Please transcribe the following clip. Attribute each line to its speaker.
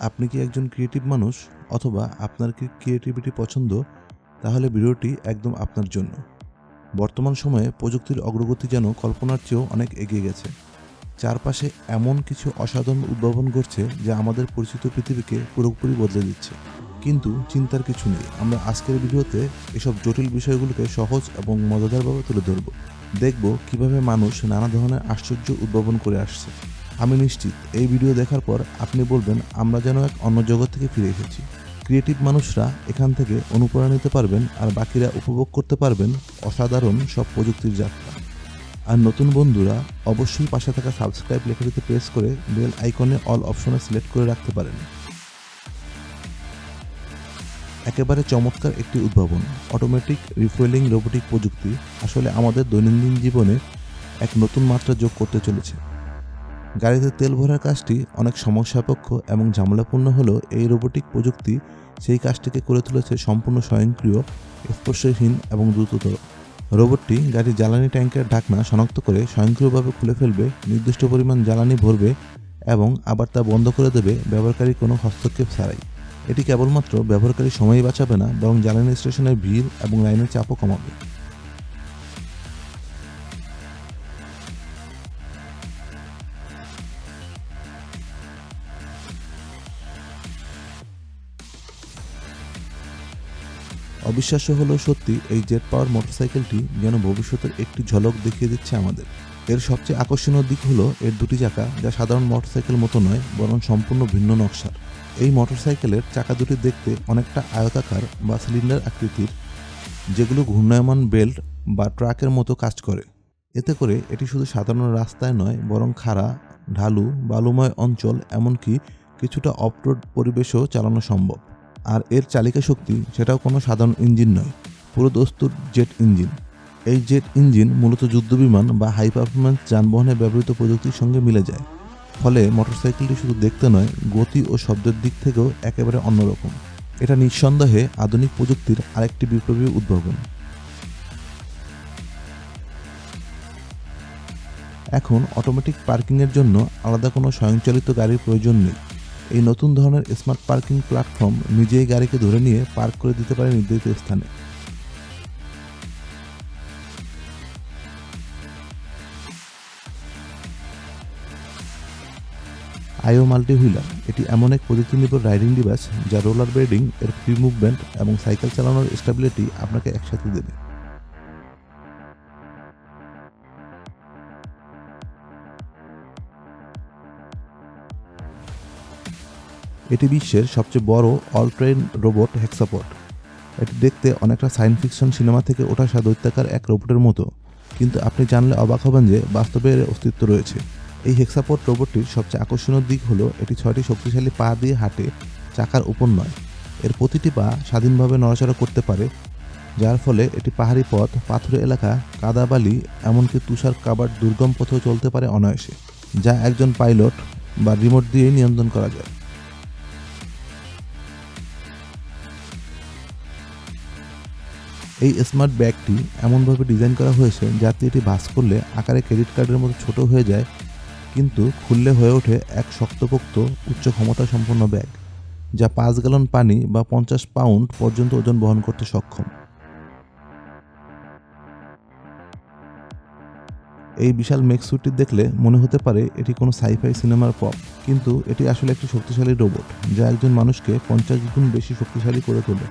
Speaker 1: আপনি কি একজন ক্রিয়েটিভ মানুষ অথবা আপনার কি ক্রিয়েটিভিটি পছন্দ, তাহলে ভিডিওটি একদম আপনার জন্য। বর্তমান সময়ে প্রযুক্তির অগ্রগতি যেন কল্পনার চেয়েও অনেক এগিয়ে গেছে। চারপাশে এমন কিছু অসাধারণ উদ্ভাবন ঘটছে যা আমাদের পরিচিত পৃথিবীকে পুরোপুরি বদলে দিচ্ছে। কিন্তু চিন্তার কিছু নেই, আমরা আজকের ভিডিওতে এসব জটিল বিষয়গুলোকে সহজ এবং মজাদারভাবে তুলে ধরব। দেখব কীভাবে মানুষ নানা ধরনের আশ্চর্য উদ্ভাবন করে আসছে। আমি নিশ্চিত এই ভিডিও দেখার পর আপনি বলবেন, আমরা যেন এক অন্য জগৎ থেকে ফিরে এসেছি। ক্রিয়েটিভ মানুষরা এখান থেকে অনুপ্রেরণা নিতে পারবেন আর বাকিরা উপভোগ করতে পারবেন অসাধারণ সব প্রযুক্তির যাত্রা। আর নতুন বন্ধুরা অবশ্যই পাশে থাকা সাবস্ক্রাইব লেখাটিতে প্রেস করে বেল আইকনে অল অপশনে সিলেক্ট করে রাখতে পারেন। একেবারে চমৎকার একটি উদ্ভাবন, অটোমেটিক রিফুয়েলিং রোবোটিক প্রযুক্তি আসলে আমাদের দৈনন্দিন জীবনে এক নতুন মাত্রা যোগ করতে চলেছে। গাড়িতে তেল ভরার কাজটি অনেক সমস্যাপক্ষ এবং ঝামেলাপূর্ণ হলেও এই রোবোটিক প্রযুক্তি সেই কাজটিকে করে তুলেছে সম্পূর্ণ স্বয়ংক্রিয়, স্পর্শহীন এবং দ্রুততর। রোবটটি গাড়ির জ্বালানি ট্যাঙ্কের ঢাকনা শনাক্ত করে স্বয়ংক্রিয়ভাবে খুলে ফেলবে, নির্দিষ্ট পরিমাণ জ্বালানি ভরবে এবং আবার তা বন্ধ করে দেবে ব্যবহারকারী কোনো হস্তক্ষেপ ছাড়াই। এটি কেবলমাত্র ব্যবহারকারী সময় বাঁচাবে না, বরং জ্বালানি স্টেশনের ভিড় এবং লাইনের চাপও কমাবে। অবিশ্বাস্য হলেও সত্যি এই জেট পাওয়ার মোটরসাইকেলটি যেন ভবিষ্যতের একটি ঝলক দেখিয়ে দিচ্ছে আমাদের। এর সবচেয়ে আকর্ষণীয় দিক হলো এর দুটি চাকা, যা সাধারণ মোটরসাইকেল মতো নয়, বরং সম্পূর্ণ ভিন্ন নকশার। এই মোটরসাইকেলের চাকা দুটি দেখতে অনেকটা আয়তাকার বা সিলিন্ডার আকৃতির, যেগুলো ঘূর্ণায়মান বেল্ট বা ট্রাকের মতো কাজ করে। এতে করে এটি শুধু সাধারণ রাস্তায় নয়, বরং খাড়া, ঢালু, বালুময় অঞ্চল, এমনকি কিছুটা অফরোড পরিবেশেও চালানো সম্ভব। আর এর চালিকা শক্তি সেটাও কোনো সাধারণ ইঞ্জিন নয়, পুরো দস্তুর জেট ইঞ্জিন। এই জেট ইঞ্জিন মূলত যুদ্ধবিমান বা হাই পারফরম্যান্স যানবাহনে ব্যবহৃত প্রযুক্তির সঙ্গে মিলে যায়। ফলে মোটরসাইকেলটি শুধু দেখতে নয়, গতি ও শব্দের দিক থেকেও একেবারে অন্যরকম। এটা নিঃসন্দেহে আধুনিক প্রযুক্তির আরেকটি বিপ্লবী উদ্ভাবন। এখন অটোমেটিক পার্কিংয়ের জন্য আলাদা কোনো স্বয়ংচালিত গাড়ির প্রয়োজন নেই। এই নতুন ধরনের স্মার্ট পার্কিং প্ল্যাটফর্ম নিজেই গাড়িকে ধরে নিয়ে পার্ক করে দিতে পারে নির্ধারিত স্থানে। আইও মাল্টি হুইলার এটি এমন এক প্রযুক্তি নির্ভর রাইডিং ডিভাইস যা রোলার ব্রেডিং এর ফ্রি মুভমেন্ট এবং সাইকেল চালানোর স্টেবিলিটি আপনাকে একসাথে দেবে। এটি বিশ্বের সবচেয়ে বড় অল ট্রেন রোবট হেক্সাপট এটি দেখতে অনেকটা সায়েন্স ফিকশন সিনেমা থেকে ওঠা দৈত্যাকার এক রোবটের মতো। কিন্তু আপনি জানলে অবাক হবেন যে বাস্তবে এর অস্তিত্ব রয়েছে। এই হেক্সাপট রোবটটির সবচেয়ে আকর্ষণীয় দিক হলো এটি ছয়টি শক্তিশালী পা দিয়ে হাঁটে, চাকার উপর নয়। এর প্রতিটি পা স্বাধীনভাবে নড়াচড়া করতে পারে, যার ফলে এটি পাহাড়ি পথ, পাথুরে এলাকা কাদাবালি এমনকি তুষার কাবার দুর্গম পথেও চলতে পারে অনায়াসে, যা একজন পাইলট বা রিমোট দিয়ে নিয়ন্ত্রণ করা যায়। এই স্মার্ট ব্যাগটি এমনভাবে ডিজাইন করা হয়েছে যাতে এটি ভাস করলে আকারে ক্রেডিট কার্ডের মতো ছোট হয়ে যায়, কিন্তু খুললে হয়ে ওঠে এক শক্তপোক্ত উচ্চ ক্ষমতা সম্পন্ন ব্যাগ যা পাঁচ গ্যালন পানি বা পঞ্চাশ পাউন্ড পর্যন্ত ওজন বহন করতে সক্ষম। এই বিশাল মেক্সুটটি দেখলে মনে হতে পারে এটি কোনো সাইফাই সিনেমার পপ কিন্তু এটি আসলে একটি শক্তিশালী রোবট যা একজন মানুষকে পঞ্চাশ গুণ বেশি শক্তিশালী করে তোলে।